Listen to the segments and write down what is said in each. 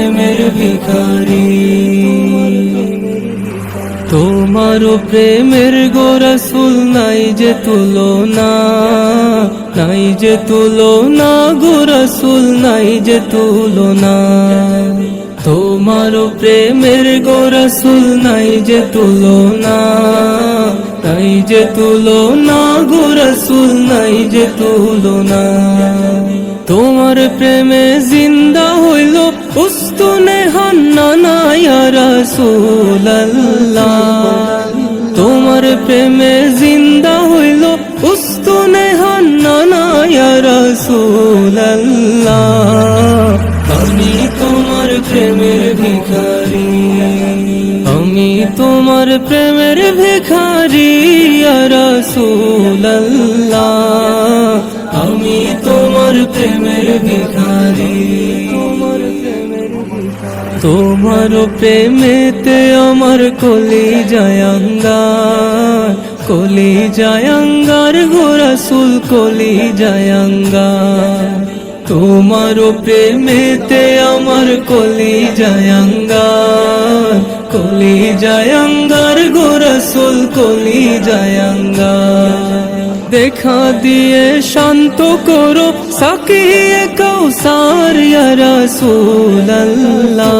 প্রেমের ভিখারি। তোমার প্রেমের গোরসুল নাই যে তুলনা, নাই যে তুলনা গোরসুল নাই যে তুলনা। তোমার প্রেমের গোরসুল নাই যে তুলনা, নাই যে তুলনা গোরসুল নাই যে তুলনা। তোমার প্রেমে জিন্দা রসুল্লাহ তোমার প্রেমে জিন্দা হইল উস্তুনে হান্না রসুল্লাহ আমি তোমার প্রেমের ভিখারি, আমি তোমার প্রেমের ভিখারি রসুল্লাহ আমি তোমার প্রেমের ভিখারি। তোমার প্রেমেতে আমার কলি জায়াঙ্গার কলি জায়াঙ্গার গোরাসুল কলি জায়াঙ্গার তোমার প্রেমেতে আমার কলি জায়াঙ্গার কলি জায়াঙ্গার গোরাসুল কলি জায়াঙ্গার দেখা দিয়ে শান্ত করো, সাকিয়ে কৌসার রসুল্লাহ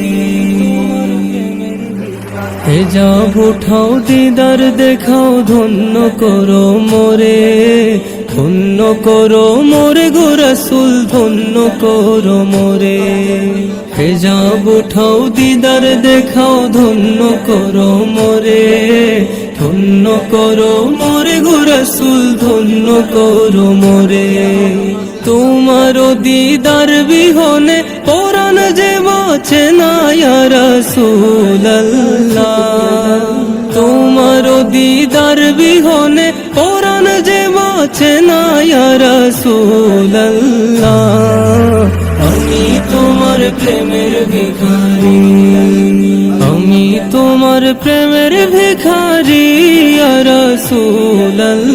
হেজাব উঠাও দিদার, দেখাও, ধন্য করো মোরে, ধন্য করো মোরে গো রসুল ধন্য করো মোরে। হেজাব উঠাও দিদার, দেখাও, ধন্য করো মোরে, ধন্য করো মোরে গো রসুল ধন্য করো মোরে। তোমার দিদার বিহনে, পরাণ বাঁচে না রসুল্লাহ তোমার দিদার বিহনে পরাণ যে বাঁচে না রসুল্লাহ আমি তোমার প্রেমের ভিখারি, আমি তোমার প্রেমের ভিখারি রসুল্লাহ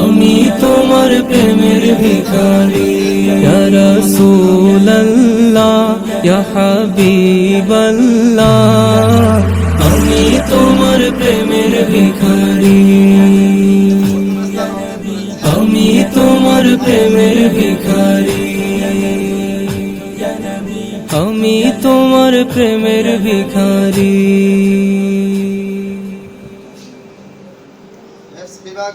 আমি তোমার প্রেমের ভিখারি। রসুল্লাহ হাবিবাল্লাহ। আমি তোমার প্রেমের ভিখারি। আমি তোমার প্রেমের ভিখারি। আমি তোমার প্রেমের ভিখারি। বিভাগ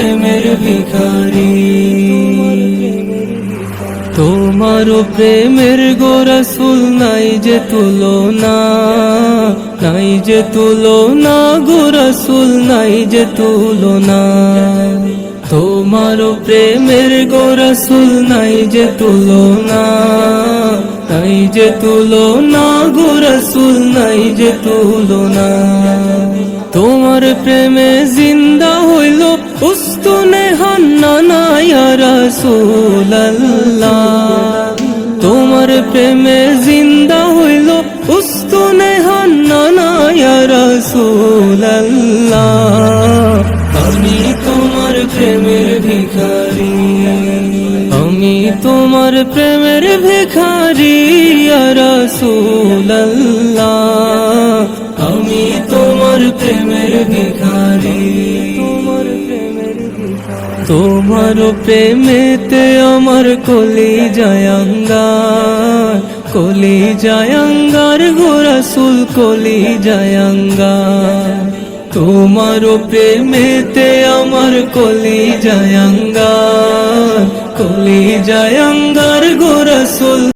প্রেমের ভিখারি। তোমার প্রেমের গোরসুল নাই যে তুলনা, নাই যে তুলনা গোরসুল নাই যে তুলনা। তোমার প্রেমের গোরসুল নাই যে তুলনা, নাই যে তুলনা গোরসুল নাই যে তুলনা। তোমার প্রেমে জিন্দা হইল উস্তুনে হন্নানায়া তোমার প্রেমে জিন্দা হইল উস্তুনে হন্নানায়া রাসূলুল্লাহ। আমি তোমার প্রেমের ভিখারি, আমি তোমার প্রেমের ভিখারি রাসূলুল্লাহ। আমি তোমার প্রেমের ভিখারি। তোমার প্রেমেতে আমার কলি জয়ঙ্গার কলি জয়ঙ্গার গোরসুল কলি জয়ঙ্গার তোমার প্রেমেতে আমার কলি জয়ঙ্গার কলি জয়ঙ্গার গোরসুল